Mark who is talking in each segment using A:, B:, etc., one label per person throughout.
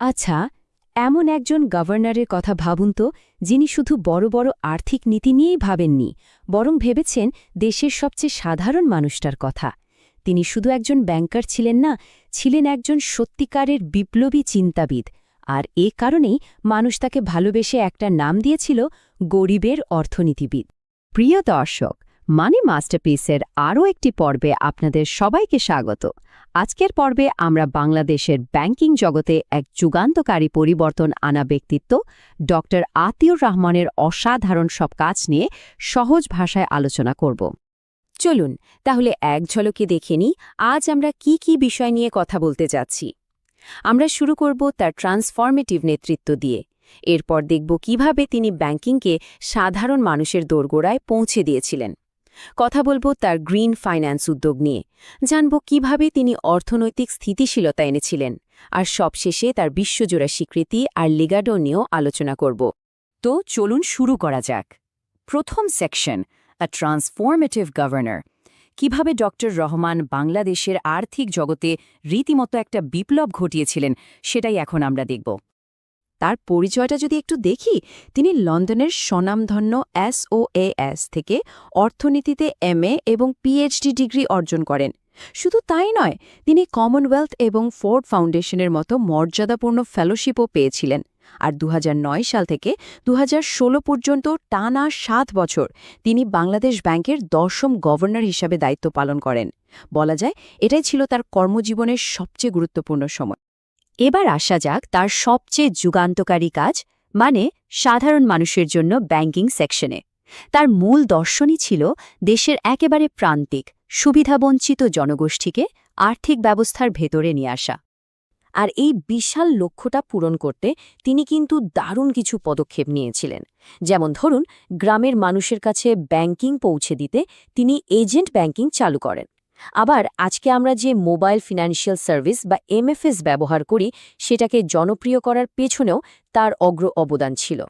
A: আচ্ছা এমন একজন গভর্নরের কথা ভাবুন তো, যিনি শুধু বড় বড় আর্থিক নীতি নিয়েই ভাবেননি, বরং ভেবেছেন দেশের সবচেয়ে সাধারণ মানুষটার কথা। তিনি শুধু একজন ব্যাংকার ছিলেন না, ছিলেন একজন সত্যিকারের বিপ্লবী চিন্তাবিদ, আর এ কারণেই মানুষ তাকে ভালোবেসে একটা নাম দিয়েছিল, গরিবের অর্থনীতিবিদ। প্রিয় দর্শক, মানি মাস্টারপিসের আরও একটি পর্বে আপনাদের সবাইকে স্বাগত। আজকের পর্বে আমরা বাংলাদেশের ব্যাংকিং জগতে এক যুগান্তকারী পরিবর্তন আনা ব্যক্তিত্ব ড আতিউর রহমানের অসাধারণ সব কাজ নিয়ে সহজ ভাষায় আলোচনা করব। চলুন, তাহলে এক ঝলকে দেখে নিই আজ আমরা কি কি বিষয় নিয়ে কথা বলতে যাচ্ছি। আমরা শুরু করব তার ট্রান্সফর্মেটিভ নেতৃত্ব দিয়ে। এরপর দেখব কীভাবে তিনি ব্যাংকিংকে সাধারণ মানুষের দোরগোড়ায় পৌঁছে দিয়েছিলেন। কথা বলব তার গ্রিন ফাইন্যান্স উদ্যোগ নিয়ে। জানব কীভাবে তিনি অর্থনৈতিক স্থিতিশীলতা এনেছিলেন। আর সবশেষে তার বিশ্বজোড়া স্বীকৃতি আর লিগাডো নিয়েও আলোচনা করব। তো চলুন শুরু করা যাক। প্রথম সেকশন আ ট্রান্সফরমেটিভ গভর্নর কীভাবে ড. রহমান বাংলাদেশের আর্থিক জগতে রীতিমতো একটা বিপ্লব ঘটিয়েছিলেন, সেটাই এখন আমরা দেখব। তার পরিচয়টা যদি একটু দেখি, তিনি লন্ডনের স্বনামধন্য এস থেকে অর্থনীতিতে এমএ এবং পিএইচডি ডিগ্রি অর্জন করেন। শুধু তাই নয়, তিনি কমনওয়েলথ এবং ফোর্ড ফাউন্ডেশনের মতো মর্যাদাপূর্ণ ফেলোশিপও পেয়েছিলেন। আর দু হাজার নয় সাল থেকে দুহাজার ষোলো পর্যন্ত টানা সাত বছর তিনি বাংলাদেশ ব্যাংকের দশম গভর্নর হিসাবে দায়িত্ব পালন করেন। বলা যায়, এটাই ছিল তার কর্মজীবনের সবচেয়ে গুরুত্বপূর্ণ সময়। এবার আসা যাক তার সবচেয়ে যুগান্তকারী কাজ মানে সাধারণ মানুষের জন্য ব্যাংকিং সেকশনে। তার মূল দর্শনই ছিল দেশের একেবারে প্রান্তিক, সুবিধাবঞ্চিত জনগোষ্ঠীকে আর্থিক ব্যবস্থার ভেতরে নিয়ে আসা। আর এই বিশাল লক্ষ্যটা পূরণ করতে তিনি কিন্তু দারুণ কিছু পদক্ষেপ নিয়েছিলেন। যেমন ধরুন, গ্রামের মানুষের কাছে ব্যাংকিং পৌঁছে দিতে তিনি এজেন্ট ব্যাংকিং চালু করেন। আবার আজকে আমরা যে মোবাইল ফিনান্সিয়াল সার্ভিস বা এমএফএস ব্যবহার করি, সেটাকে জনপ্রিয় করার পেছনেও তার অগ্র অবদান ছিল।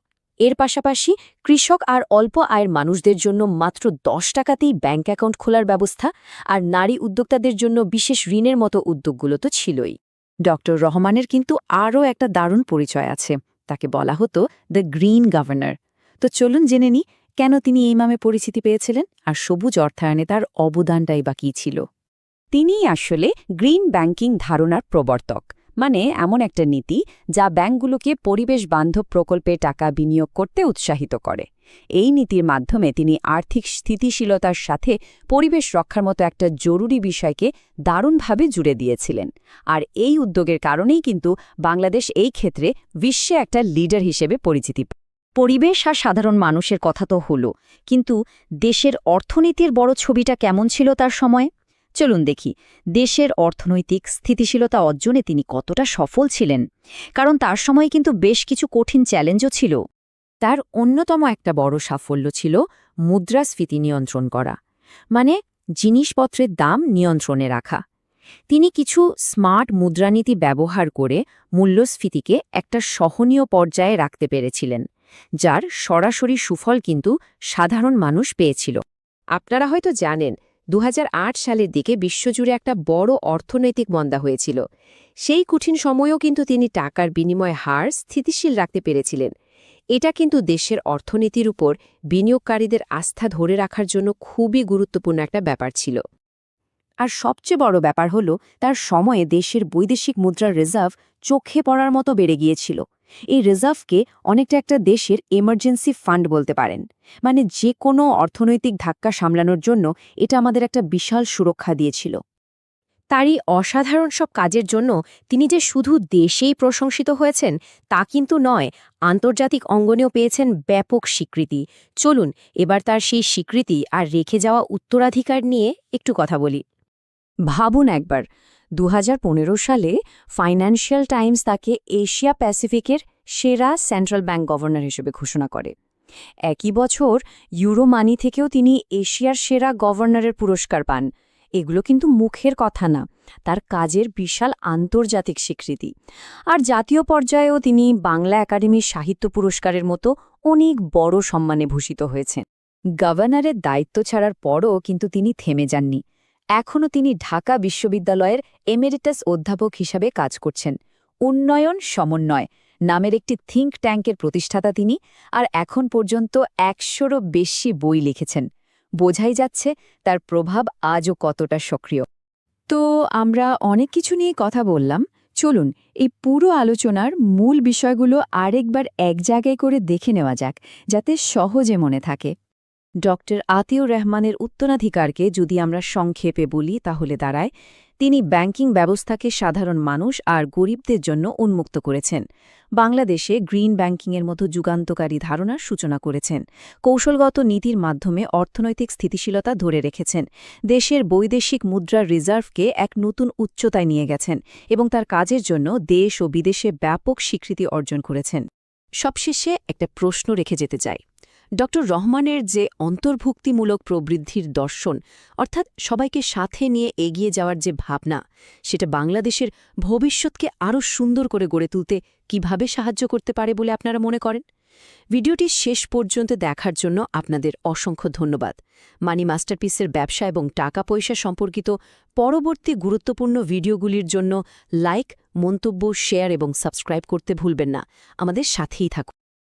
A: এর পাশাপাশি কৃষক আর অল্প আয়ের মানুষদের জন্য মাত্র দশ টাকাতেই ব্যাঙ্ক অ্যাকাউন্ট খোলার ব্যবস্থা আর নারী উদ্যোক্তাদের জন্য বিশেষ ঋণের মতো উদ্যোগগুলো তো ছিলই। ড. রহমানের কিন্তু আরও একটা দারুণ পরিচয় আছে, তাকে বলা হতো দ্য গ্রিন গভর্নর তো চলুন জেনে নি কেন তিনি এই নামে পরিচিতি পেয়েছিলেন আর সবুজ অর্থায়নে তার অবদানটাই বা কী ছিল তিনিই আসলে গ্রিন ব্যাংকিং ধারণার প্রবর্তক মানে এমন একটা নীতি যা ব্যাংকগুলোকে পরিবেশ বান্ধব প্রকল্পে টাকা বিনিয়োগ করতে উৎসাহিত করে এই নীতির মাধ্যমে তিনি আর্থিক স্থিতিশীলতার সাথে পরিবেশ রক্ষার মতো একটা জরুরি বিষয়কে দারুণভাবে জুড়ে দিয়েছিলেন আর এই উদ্যোগের কারণেই কিন্তু বাংলাদেশ এই ক্ষেত্রে বিশ্বে একটা লিডার হিসেবে পরিচিতি। পরিবেশ আর সাধারণ মানুষের কথা তো হলো, কিন্তু দেশের অর্থনীতির বড় ছবিটা কেমন ছিল তার সময়ে? চলুন দেখি, দেশের অর্থনৈতিক স্থিতিশীলতা অর্জনে তিনি কতটা সফল ছিলেন? কারণ তার সময়ে কিন্তু বেশ কিছু কঠিন চ্যালেঞ্জও ছিল। তার অন্যতম একটা বড় সাফল্য ছিল মুদ্রাস্ফীতি নিয়ন্ত্রণ করা মানে জিনিসপত্রের দাম নিয়ন্ত্রণে রাখা। তিনি কিছু স্মার্ট মুদ্রানীতি ব্যবহার করে মূল্যস্ফীতিকে একটা সহনীয় পর্যায়ে রাখতে পেরেছিলেন, যার সরাসরি সুফল কিন্তু সাধারণ মানুষ পেয়েছিল। আপনারা হয়তো জানেন দু হাজার আট সালের দিকে বিশ্বজুড়ে একটা বড় অর্থনৈতিক মন্দা হয়েছিল। সেই কঠিন সময়েও কিন্তু তিনি টাকার বিনিময় হার স্থিতিশীল রাখতে পেরেছিলেন। এটা কিন্তু দেশের অর্থনীতির উপর বিনিয়োগকারীদের আস্থা ধরে রাখার জন্য খুবই গুরুত্বপূর্ণ একটা ব্যাপার ছিল। আর সবচেয়ে বড় ব্যাপার হল, তার সময়ে দেশের বৈদেশিক মুদ্রার রিজার্ভ চোখে পড়ার মতো বেড়ে গিয়েছিল। এই রিজার্ভকে অনেকটা একটা দেশের এমার্জেন্সি ফান্ড বলতে পারেন। মানে যে কোনো অর্থনৈতিক ধাক্কা সামলানোর জন্য এটা আমাদের একটা বিশাল সুরক্ষা দিয়েছিল। তারই অসাধারণ সব কাজের জন্য তিনি যে শুধু দেশেই প্রশংসিত হয়েছেন, তা কিন্তু নয়, আন্তর্জাতিক অঙ্গনেও পেয়েছেন ব্যাপক স্বীকৃতি। চলুন, এবার তার সেই স্বীকৃতি আর রেখে যাওয়া উত্তরাধিকার নিয়ে একটু কথা বলি। ভাবুন একবার দু হাজার পনেরো সালে ফাইন্যান্সিয়াল টাইমস তাকে এশিয়া প্যাসিফিকের সেরা সেন্ট্রাল ব্যাংক গভর্নর হিসেবে ঘোষণা করে। একই বছর ইউরো মানি থেকেও তিনি এশিয়ার সেরা গভর্নরের পুরস্কার পান। এগুলো কিন্তু মুখের কথা না, তার কাজের বিশাল আন্তর্জাতিক স্বীকৃতি। আর জাতীয় পর্যায়েও তিনি বাংলা একাডেমির সাহিত্য পুরস্কারের মতো অনেক বড় সম্মানে ভূষিত হয়েছেন। গভর্নরের দায়িত্ব ছাড়ার পরও কিন্তু তিনি থেমে যাননি। এখনও তিনি ঢাকা বিশ্ববিদ্যালয়ের এমেরিটাস অধ্যাপক হিসাবে কাজ করছেন।
B: উন্নয়ন সমন্বয় নামের একটি থিঙ্ক ট্যাঙ্কের প্রতিষ্ঠাতা তিনি, আর এখন পর্যন্ত একশোরও বেশি বই লিখেছেন। বোঝাই যাচ্ছে তার প্রভাব আজও কতটা সক্রিয়। তো আমরা অনেক কিছু নিয়ে কথা বললাম। চলুন, এই পুরো আলোচনার মূল বিষয়গুলো আরেকবার এক জায়গায় করে দেখে নেওয়া যাক, যাতে সহজে মনে থাকে।
A: ডক্টর আতিউর রহমানের উত্তরাধিকারকে যদি আমরা সংক্ষেপে বলি, তাহলে দাঁড়ায়, তিনি ব্যাংকিং ব্যবস্থাকে সাধারণ মানুষ আর গরিবদের জন্য উন্মুক্ত করেছেন। বাংলাদেশে গ্রিন ব্যাংকিংয়ের মতো যুগান্তকারী ধারণার সূচনা করেছেন। কৌশলগত নীতির মাধ্যমে অর্থনৈতিক স্থিতিশীলতা ধরে রেখেছেন। দেশের বৈদেশিক মুদ্রার রিজার্ভকে এক নতুন উচ্চতায় নিয়ে গেছেন এবং তার কাজের জন্য দেশ ও বিদেশে ব্যাপক স্বীকৃতি অর্জন করেছেন। সবশেষে একটা প্রশ্ন রেখে যেতে চাই। ড. রহমানের যে অন্তর্ভুক্তিমূলক প্রবৃদ্ধির দর্শন, অর্থাৎ সবাইকে সাথে নিয়ে এগিয়ে যাওয়ার যে ভাবনা, সেটা বাংলাদেশের ভবিষ্যৎকে আরও সুন্দর করে গড়ে তুলতে কীভাবে সাহায্য করতে পারে বলে আপনারা মনে করেন? ভিডিওটি শেষ পর্যন্ত দেখার জন্য আপনাদের অসংখ্য ধন্যবাদ। মানি মাস্টারপিসের ব্যবসা এবং টাকা পয়সা সম্পর্কিত পরবর্তী গুরুত্বপূর্ণ ভিডিওগুলির জন্য লাইক, মন্তব্য, শেয়ার এবং সাবস্ক্রাইব করতে ভুলবেন না। আমাদের সাথেই থাকুন।